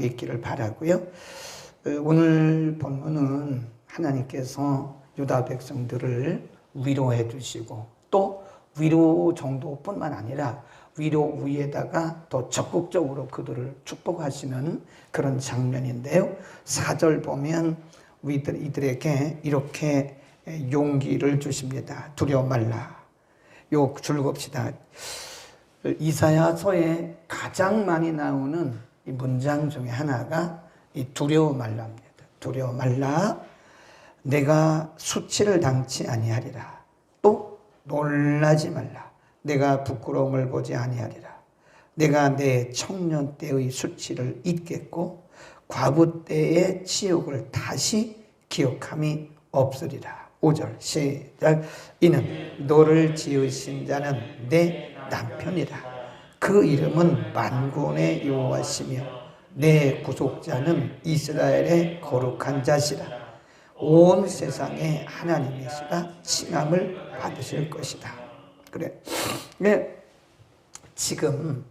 있기를 바라고요. 어, 오늘 본문은 하나님께서 유다 백성들을 위로해 주시고 또 위로 정도뿐만 아니라 위로 위에다가 더 적극적으로 그들을 축복하시는 그런 장면인데요. 4절 보면 이들, 이들에게 이렇게 용기를 주십니다. 두려워 말라. 요 줄겁시다. 이사야서에 가장 많이 나오는 이 문장 중에 하나가 이 두려워 말라입니다. 두려워 말라. 내가 수치를 당치 아니하리라. 또 놀라지 말라. 내가 부끄러움을 보지 아니하리라. 내가 내 청년 때의 수치를 잊겠고 과부 때의 치욕을 다시 기억함이 없으리라. 5절 시작 이는 너를 지으신 자는 내 남편이라 그 이름은 만군의 여호와시며 내 구속자는 이스라엘의 거룩한 자시라 온 세상에 하나님이시라 칭함을 받으실 것이다 그래 네. 지금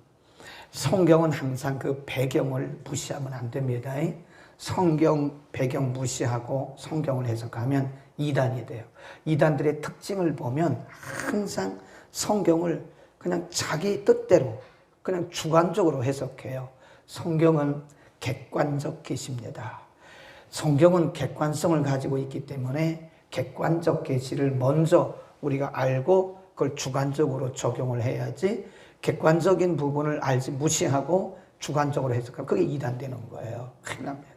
성경은 항상 그 배경을 무시하면 안 됩니다 성경 배경 무시하고 성경을 해석하면 이단이 돼요. 이단들의 특징을 보면 항상 성경을 그냥 자기 뜻대로 그냥 주관적으로 해석해요. 성경은 객관적 계시입니다. 성경은 객관성을 가지고 있기 때문에 객관적 계시를 먼저 우리가 알고 그걸 주관적으로 적용을 해야지 객관적인 부분을 알지 무시하고 주관적으로 해석하면 그게 이단되는 거예요. 큰일 납니다.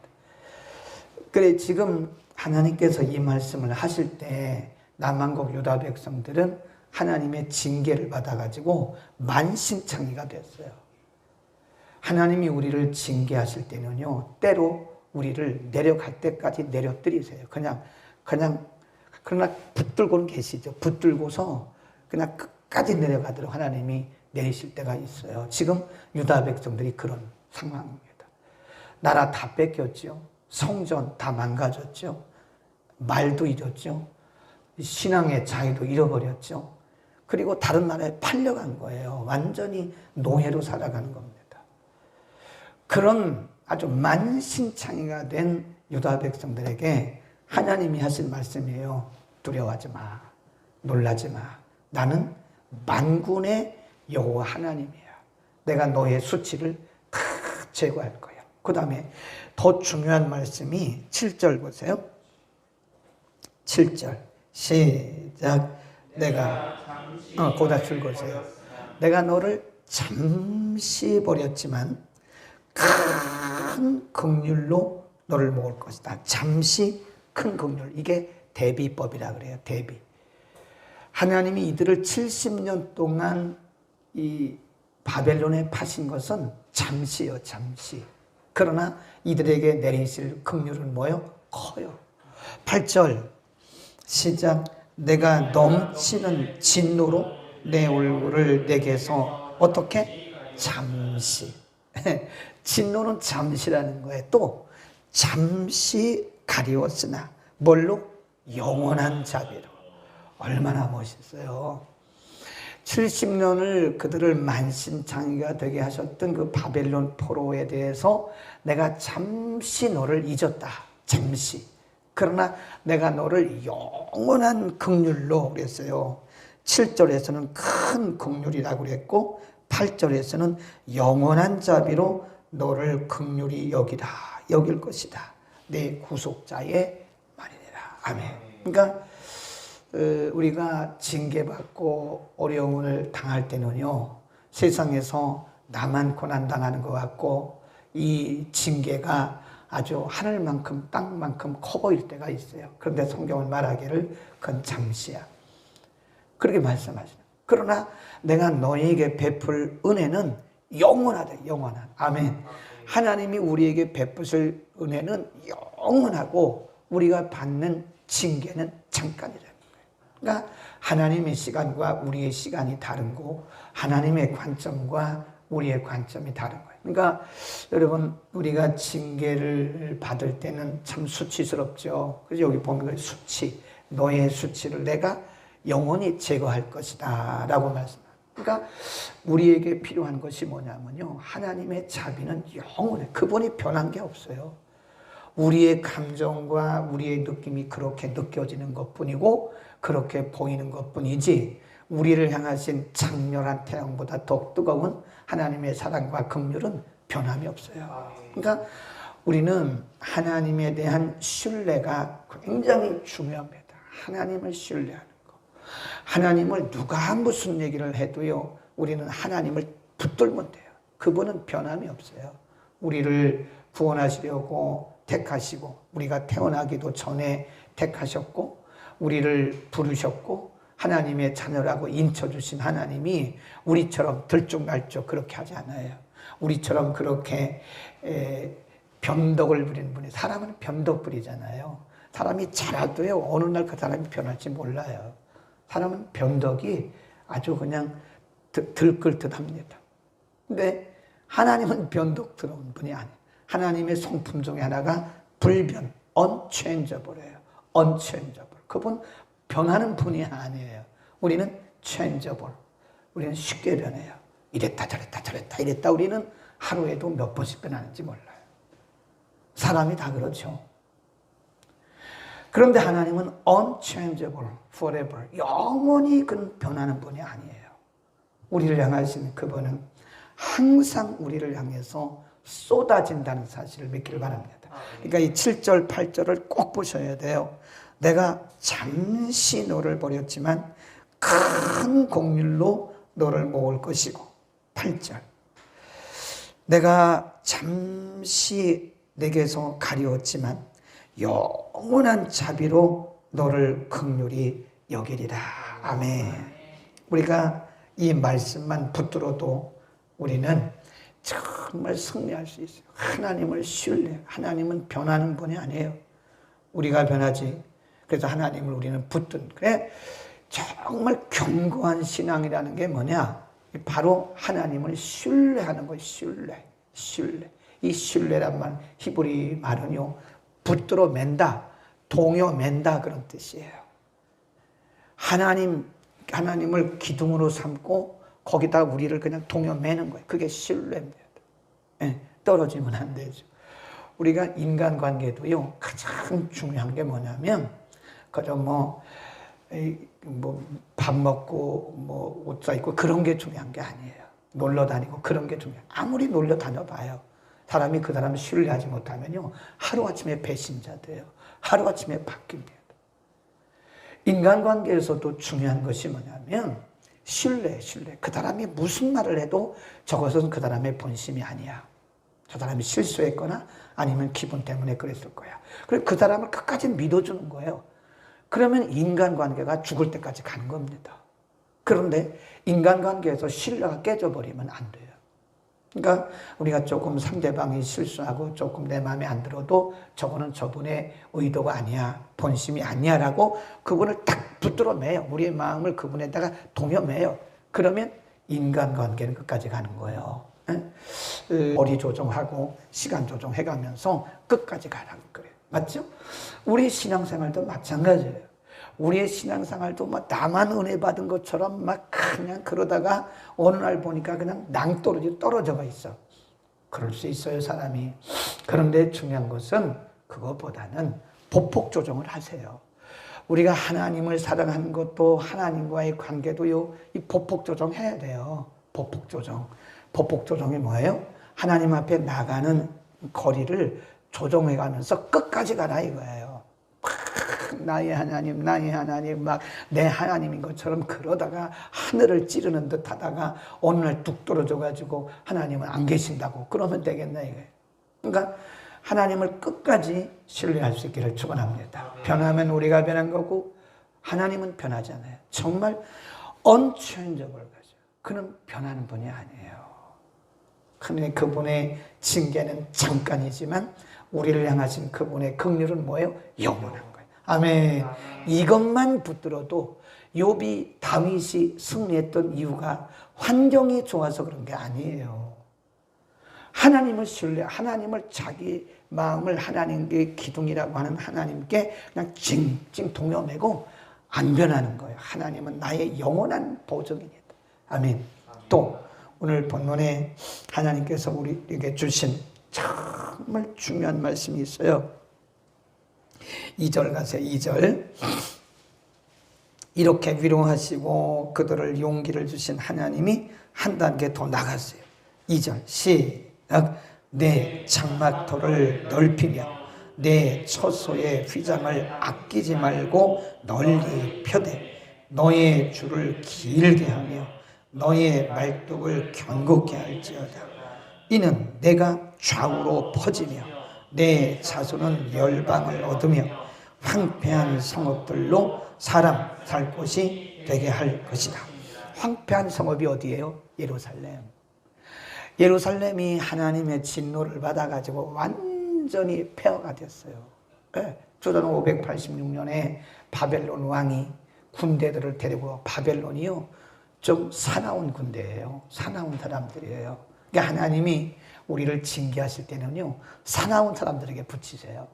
그래 지금 하나님께서 이 말씀을 하실 때 남한국 유다 백성들은 하나님의 징계를 받아가지고 만신창이가 됐어요. 하나님이 우리를 징계하실 때는요, 때로 우리를 내려갈 때까지 내려뜨리세요. 그냥, 그냥, 그러나 붙들고는 계시죠. 붙들고서 그냥 끝까지 내려가도록 하나님이 내리실 때가 있어요. 지금 유다 백성들이 그런 상황입니다. 나라 다 뺏겼죠. 성전 다 망가졌죠. 말도 잃었죠. 신앙의 자유도 잃어버렸죠. 그리고 다른 나라에 팔려간 거예요. 완전히 노예로 살아가는 겁니다. 그런 아주 만신창이가 된 유다 백성들에게 하나님이 하신 말씀이에요. 두려워하지 마. 놀라지 마. 나는 만군의 여호와 하나님이야. 내가 너의 수치를 다 제거할 거야. 그 다음에 더 중요한 말씀이 7절 보세요. 7절 시작 내가 어, 고다 줄거세요. 내가 너를 잠시 버렸지만 큰 극률로 너를 모을 것이다. 잠시 큰 극률 이게 대비법이라 그래요. 대비. 하나님이 이들을 70년 동안 이 바벨론에 파신 것은 잠시요, 잠시. 그러나 이들에게 내리실 긍휼은 뭐요? 커요. 8절 시작 내가 넘치는 진노로 내 얼굴을 내게서 어떻게 잠시 진노는 잠시라는 거예요. 또 잠시 가리웠으나 뭘로 영원한 자비로 얼마나 멋있어요. 70년을 그들을 만신창이가 되게 하셨던 그 바벨론 포로에 대해서 내가 잠시 너를 잊었다. 잠시. 그러나 내가 너를 영원한 극률로 그랬어요. 7절에서는 큰 극률이라고 그랬고 8절에서는 영원한 자비로 너를 극률이 여기다. 여길 것이다. 내 구속자의 말이니라. 아멘. 그러니까 어, 우리가 징계받고 어려움을 당할 때는요, 세상에서 나만 고난당하는 것 같고, 이 징계가 아주 하늘만큼 땅만큼 커 보일 때가 있어요. 그런데 성경은 말하기를 그건 잠시야. 그렇게 말씀하시죠. 그러나 내가 너에게 베풀 은혜는 영원하다, 영원한. 아멘. 하나님이 우리에게 베푸실 은혜는 영원하고 우리가 받는 징계는 잠깐이다. 그러니까 하나님의 시간과 우리의 시간이 다른 거, 하나님의 관점과 우리의 관점이 다른 거예요. 그러니까 여러분 우리가 징계를 받을 때는 참 수치스럽죠. 그래서 여기 보면 그 수치, 너의 수치를 내가 영원히 제거할 것이다라고 말씀. 그러니까 우리에게 필요한 것이 뭐냐면요. 하나님의 자비는 영원해. 그분이 변한 게 없어요. 우리의 감정과 우리의 느낌이 그렇게 느껴지는 것 뿐이고, 그렇게 보이는 것 뿐이지, 우리를 향하신 장렬한 태양보다 더 뜨거운 하나님의 사랑과 긍휼은 변함이 없어요. 그러니까 우리는 하나님에 대한 신뢰가 굉장히 중요합니다. 하나님을 신뢰하는 거. 하나님을 누가 무슨 얘기를 해도요, 우리는 하나님을 붙들면 돼요. 그분은 변함이 없어요. 우리를 구원하시려고 택하시고, 우리가 태어나기도 전에 택하셨고, 우리를 부르셨고, 하나님의 자녀라고 인쳐주신 하나님이 우리처럼 들쭉날쭉 그렇게 하지 않아요. 우리처럼 그렇게 에, 변덕을 부리는 분이 사람은 변덕 부리잖아요. 사람이 잘해도요 어느 날 그 사람이 변할지 몰라요. 사람은 변덕이 아주 그냥 들- 들끓듯합니다. 근데 하나님은 변덕스러운 분이 아니에요. 하나님의 성품 중에 하나가 불변, unchangeable예요. unchangeable. 그분 변하는 분이 아니에요. 우리는 changeable. 우리는 쉽게 변해요. 이랬다 저랬다 저랬다 이랬다 우리는 하루에도 몇 번씩 변하는지 몰라요. 사람이 다 그렇죠. 그런데 하나님은 unchangeable, forever. 영원히 그 변하는 분이 아니에요. 우리를 향하신 그분은 항상 우리를 향해서 쏟아진다는 사실을 믿기를 바랍니다. 그러니까 이 7절, 8절을 꼭 보셔야 돼요. 내가 잠시 너를 버렸지만 큰 공률로 너를 모을 것이고 8절 내가 잠시 내게서 가리웠지만 영원한 자비로 너를 극률이 여기리라. 아멘. 우리가 이 말씀만 붙들어도 우리는 정말 승리할 수 있어요. 하나님을 신뢰. 하나님은 변하는 분이 아니에요. 우리가 변하지. 그래서 하나님을 우리는 붙든. 그래. 정말 견고한 신앙이라는 게 뭐냐? 바로 하나님을 신뢰하는 거예요. 신뢰. 신뢰. 이 신뢰란 말, 히브리 말은요, 붙들어 맨다, 동요 맨다 그런 뜻이에요. 하나님, 하나님을 기둥으로 삼고 거기다 우리를 그냥 동요 매는 거예요. 그게 신뢰입니다. 예, 떨어지면 안 되죠. 우리가 인간관계도요, 가장 중요한 게 뭐냐면, 그저 뭐, 뭐, 밥 먹고, 뭐, 옷 사입고 그런 게 중요한 게 아니에요. 놀러 다니고 그런 게 중요해요. 아무리 놀러 다녀봐요. 사람이 그 사람을 신뢰하지 못하면요. 하루아침에 배신자 돼요. 하루아침에 바뀝니다. 인간관계에서도 중요한 것이 뭐냐면, 신뢰, 신뢰. 그 사람이 무슨 말을 해도 저것은 그 사람의 본심이 아니야. 저 사람이 실수했거나 아니면 기분 때문에 그랬을 거야. 그래서 그 사람을 끝까지 믿어주는 거예요. 그러면 인간관계가 죽을 때까지 가는 겁니다. 그런데 인간관계에서 신뢰가 깨져버리면 안 돼요. 그러니까 우리가 조금 상대방이 실수하고 조금 내 마음에 안 들어도 저거는 저분의 의도가 아니야, 본심이 아니야라고 그분을 딱 붙들어 매요. 우리의 마음을 그분에다가 동여 매요. 그러면 인간관계는 끝까지 가는 거예요. 에? 머리 조정하고 시간 조정해가면서 끝까지 가라는 거예요. 맞죠? 우리 신앙생활도 마찬가지예요. 우리의 신앙생활도 뭐 나만 은혜 받은 것처럼 막 그냥 그러다가 어느 날 보니까 그냥 낭떠러지 떨어져가 있어. 그럴 수 있어요, 사람이. 그런데 중요한 것은 그것보다는 보폭 조정을 하세요. 우리가 하나님을 사랑하는 것도 하나님과의 관계도요, 이 보폭 조정해야 돼요. 보폭 조정. 보폭 조정이 뭐예요? 하나님 앞에 나가는 거리를 조정해 가면서 끝까지 가라 이거예요. 나의 하나님, 나의 하나님, 막 내 하나님인 것처럼 그러다가 하늘을 찌르는 듯 하다가 어느 날 뚝 떨어져 가지고 하나님은 안 계신다고 그러면 되겠네, 이게. 그러니까 하나님을 끝까지 신뢰할 수 있기를 축원합니다. 변하면 우리가 변한 거고 하나님은 변하지 않아요. 정말 unchangeable 가죠. 그는 변하는 분이 아니에요. 그러니 그분의 징계는 잠깐이지만 우리를 향하신 그분의 긍휼은 뭐예요? 거예요. 아멘. 이것만 붙들어도 욥이 다윗이 승리했던 이유가 환경이 좋아서 그런 게 아니에요. 하나님을 신뢰, 하나님을 자기 마음을 하나님의 기둥이라고 하는 하나님께 그냥 찡찡 동여매고 안 변하는 거예요. 하나님은 나의 영원한 보증이니다. 아멘. 또 오늘 본문에 하나님께서 우리에게 주신 정말 중요한 말씀이 있어요. 2절 가세요. 2절. 이렇게 위로하시고 그들을 용기를 주신 하나님이 한 단계 더 나갔어요. 2절 시작 내 장막터를 넓히며 내 처소의 휘장을 아끼지 말고 널리 펴되 너의 줄을 길게 하며 너의 말뚝을 견고케 할지어다 이는 내가 좌우로 퍼지며 내 자손은 열방을 얻으며 황폐한 성읍들로 사람 살 곳이 되게 할 것이다. 황폐한 성읍이 어디예요? 예루살렘. 예루살렘이 하나님의 진노를 받아가지고 완전히 폐허가 됐어요. 예, 주전 586년에 바벨론 왕이 군대들을 데리고 바벨론이요 좀 사나운 군대예요. 사나운 사람들이에요. 그러니까 하나님이 우리를 징계하실 때는요 사나운 사람들에게 붙이세요.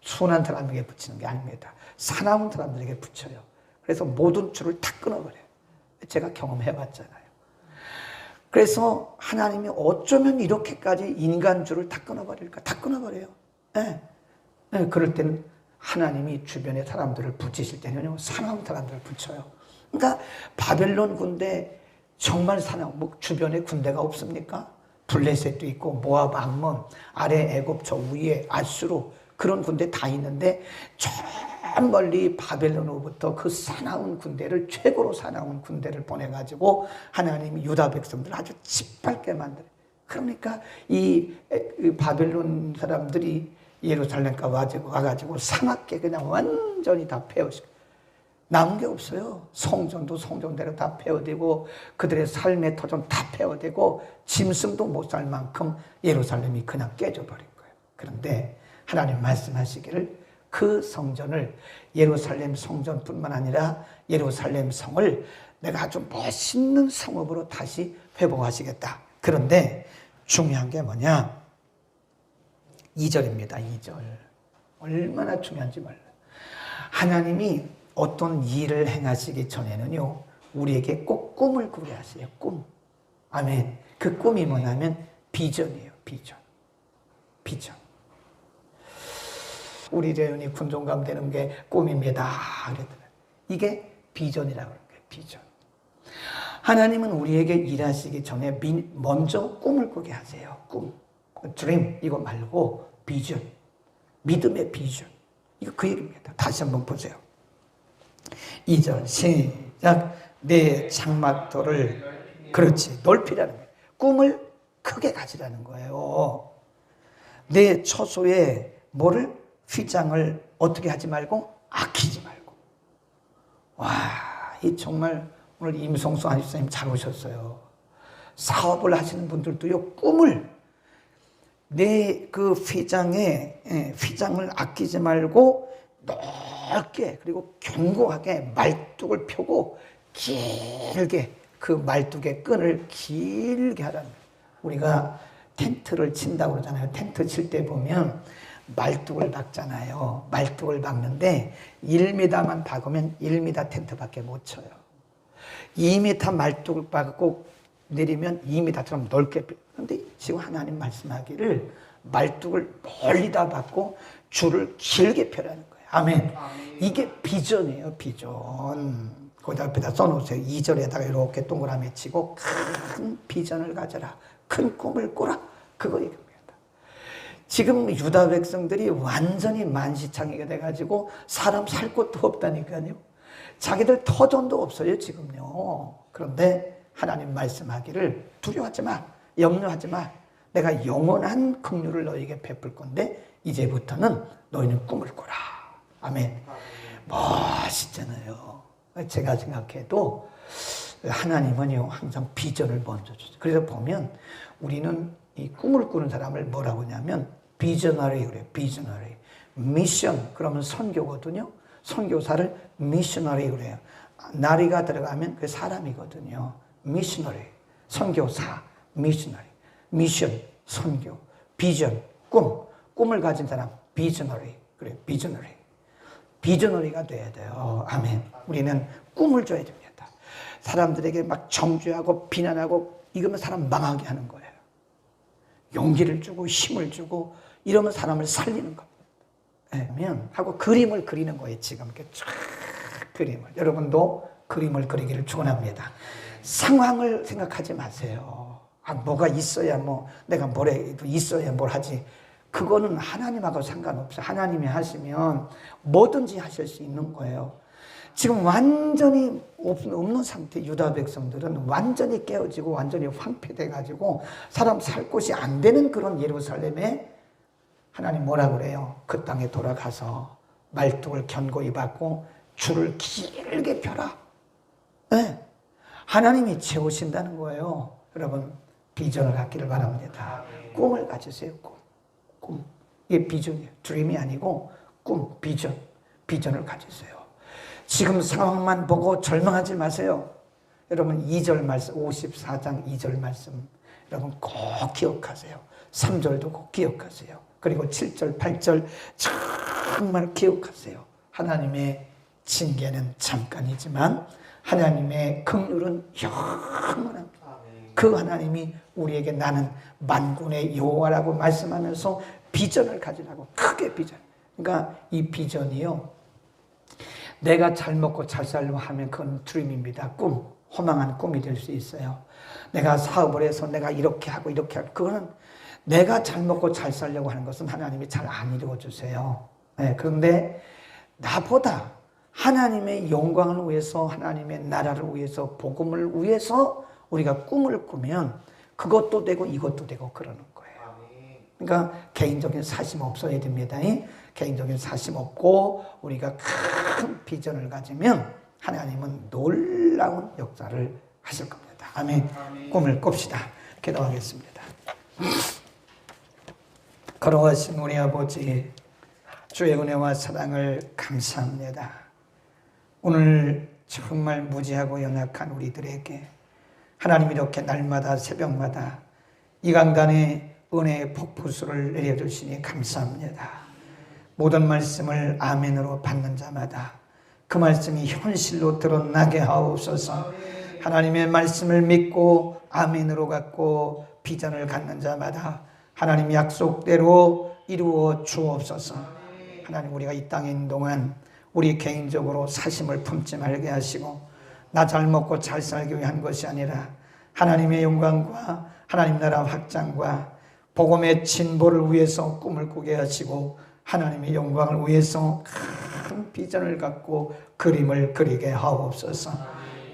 순한 사람에게 붙이는 게 아닙니다. 사나운 사람들에게 붙여요. 그래서 모든 줄을 다 끊어버려요. 제가 경험해봤잖아요. 그래서 하나님이 어쩌면 이렇게까지 인간 줄을 다 끊어버릴까? 다 끊어버려요. 네. 네. 그럴 때는 하나님이 주변의 사람들을 붙이실 때는요, 사나운 사람들을 붙여요. 그러니까 바벨론 군대 정말 사나운, 뭐 주변에 군대가 없습니까? 블레셋도 있고 모압, 암몬, 아래 애굽, 저 위에 아수르 그런 군대 다 있는데 저 멀리 바벨론으로부터 그 사나운 군대를 최고로 사나운 군대를 보내가지고 하나님이 유다 백성들을 아주 짓밟게 만들어요. 그러니까 이 바벨론 사람들이 예루살렘가 와가지고 사납게 그냥 완전히 다 패우시고 남은 게 없어요. 성전도 성전대로 다 폐허되고 그들의 삶의 터전 다 폐허되고 짐승도 못 살 만큼 예루살렘이 그냥 깨져버린 거예요. 그런데 하나님 말씀하시기를 그 성전을 예루살렘 성전뿐만 아니라 예루살렘 성을 내가 아주 멋있는 성읍으로 다시 회복하시겠다. 그런데 중요한 게 뭐냐? 2절입니다. 2절. 얼마나 중요한지 몰라요. 하나님이 어떤 일을 행하시기 전에는요, 우리에게 꼭 꿈을 꾸게 하세요. 꿈. 아멘. 그 꿈이 뭐냐면 비전이에요. 비전. 비전. 우리 재윤이 군종감 되는 게 꿈입니다. 그랬더니 이게 비전이라고 하는 거예요. 비전. 하나님은 우리에게 일하시기 전에 먼저 꿈을 꾸게 하세요. 꿈. 드림 이거 말고 비전. 믿음의 비전. 이거 그 얘기입니다. 다시 한번 보세요. 2절 시작 내 장막도를 그렇지 넓히라는 거예요. 꿈을 크게 가지라는 거예요. 내 처소에 뭐를 휘장을 어떻게 하지 말고 아끼지 말고. 와, 이 정말 오늘 임성수 안집사님 잘 오셨어요. 사업을 하시는 분들도요, 꿈을 내 그 휘장에, 예, 휘장을 아끼지 말고 넓게 그리고 견고하게 말뚝을 펴고 길게 그 말뚝의 끈을 길게 하라는 우리가 텐트를 친다고 그러잖아요. 텐트 칠 때 보면 말뚝을 박잖아요. 말뚝을 박는데 1m만 박으면 1m 텐트밖에 못 쳐요. 2m 말뚝을 박고 내리면 2m처럼 넓게 그런데 지금 하나님 말씀하기를 말뚝을 멀리 다 박고 줄을 길게 펴라는 거예요. 아멘. 이게 비전이에요, 비전. 거기다 앞에다 써놓으세요. 2절에다가 이렇게 동그라미 치고 큰 비전을 가져라. 큰 꿈을 꾸라. 그거 얘기합니다. 지금 유다 백성들이 완전히 만시창이가 돼가지고 사람 살 곳도 없다니까요. 자기들 터전도 없어요, 지금요. 그런데 하나님 말씀하기를 두려워하지 마. 염려하지 마. 내가 영원한 긍휼을 너에게 베풀 건데 이제부터는 너희는 꿈을 꾸라. 아멘. 멋있잖아요. 제가 생각해도 하나님은요 항상 비전을 먼저 주죠. 그래서 보면 우리는 이 꿈을 꾸는 사람을 뭐라고 하냐면 비저너리 그래요. 비저너리. 미션 그러면 선교거든요. 선교사를 미셔너리 그래요. 나리가 들어가면 그 사람이거든요. 미셔너리. 선교사, 미셔너리. 미션, 선교. 비전, 꿈. 꿈을 가진 사람, 비저너리. 그래, 비저너리. 비저너리가 돼야 돼요. 아멘. 우리는 꿈을 줘야 됩니다. 사람들에게 막 정죄하고 비난하고 이거면 사람 망하게 하는 거예요. 용기를 주고 힘을 주고 이러면 사람을 살리는 겁니다. 그러면 하고 그림을 그리는 거예요. 지금 이렇게 쫙 그림을 여러분도 그림을 그리기를 축원합니다. 상황을 생각하지 마세요. 아 뭐가 있어야 뭐 내가 뭐래 있어야 뭘 하지. 그거는 하나님하고 상관없어요. 하나님이 하시면 뭐든지 하실 수 있는 거예요. 지금 완전히 없는 상태 유다 백성들은 완전히 깨어지고 완전히 황폐돼 가지고 사람 살 곳이 안 되는 그런 예루살렘에 하나님 뭐라 그래요? 그 땅에 돌아가서 말뚝을 견고히 받고 줄을 길게 펴라. 네. 하나님이 채우신다는 거예요. 여러분 비전을 갖기를 바랍니다. 꿈을 가지세요. 꿈. 꿈. 이게 비전이에요. 드림이 아니고 꿈, 비전. 비전을 가지세요. 지금 상황만 보고 절망하지 마세요. 여러분 2절 말씀 54장 2절 말씀 여러분 꼭 기억하세요. 3절도 꼭 기억하세요. 그리고 7절 8절 정말 기억하세요. 하나님의 징계는 잠깐이지만 하나님의 긍휼은 영원합니다. 그 하나님이 우리에게 나는 만군의 여호와라고 말씀하면서 비전을 가지라고 크게 비전. 그러니까 이 비전이요. 내가 잘 먹고 잘 살려고 하면 그건 드림입니다. 꿈, 허망한 꿈이 될 수 있어요. 내가 사업을 해서 내가 이렇게 하고 이렇게 하고 그거는 내가 잘 먹고 잘 살려고 하는 것은 하나님이 잘 안 이루어 주세요. 네, 그런데 나보다 하나님의 영광을 위해서 하나님의 나라를 위해서 복음을 위해서 우리가 꿈을 꾸면 그것도 되고 이것도 되고 그러는 거예요. 그러니까 개인적인 사심 없어야 됩니다. 개인적인 사심 없고 우리가 큰 비전을 가지면 하나님은 놀라운 역사를 하실 겁니다. 아멘. 아멘. 꿈을 꿉시다. 기도하겠습니다. 걸어가신 우리 아버지 주의 은혜와 사랑을 감사합니다. 오늘 정말 무지하고 연약한 우리들에게 하나님 이렇게 날마다 새벽마다 이 강단에 은혜의 폭포수를 내려주시니 감사합니다. 모든 말씀을 아멘으로 받는 자마다 그 말씀이 현실로 드러나게 하옵소서. 하나님의 말씀을 믿고 아멘으로 갖고 비전을 갖는 자마다 하나님 약속대로 이루어 주옵소서. 하나님 우리가 이 땅에 있는 동안 우리 개인적으로 사심을 품지 말게 하시고 나 잘 먹고 잘 살기 위한 것이 아니라 하나님의 영광과 하나님 나라 확장과 복음의 진보를 위해서 꿈을 꾸게 하시고 하나님의 영광을 위해서 큰 비전을 갖고 그림을 그리게 하옵소서.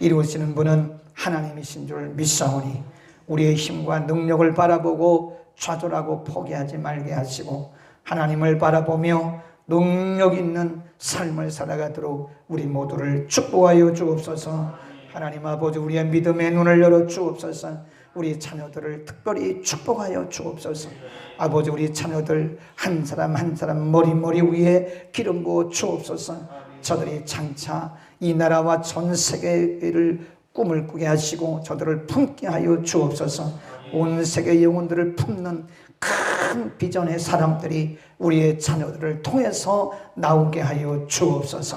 이루시는 분은 하나님이신 줄 믿사오니 우리의 힘과 능력을 바라보고 좌절하고 포기하지 말게 하시고 하나님을 바라보며 능력 있는 삶을 살아가도록 우리 모두를 축복하여 주옵소서. 하나님 아버지 우리의 믿음의 눈을 열어 주옵소서. 우리 자녀들을 특별히 축복하여 주옵소서. 아버지 우리 자녀들 한 사람 한 사람 머리 머리 위에 기름 부어 주옵소서. 저들이 장차 이 나라와 전 세계를 꿈을 꾸게 하시고 저들을 품게 하여 주옵소서. 온 세계 영혼들을 품는 큰 비전의 사람들이 우리의 자녀들을 통해서 나오게 하여 주옵소서.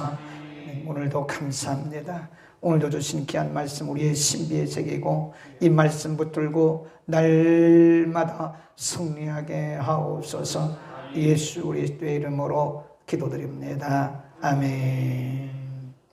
오늘도 감사합니다. 오늘도 주신 귀한 말씀 우리의 신비의 세계고 이 말씀 붙들고 날마다 승리하게 하옵소서 예수 그리스도의 이름으로 기도드립니다. 아멘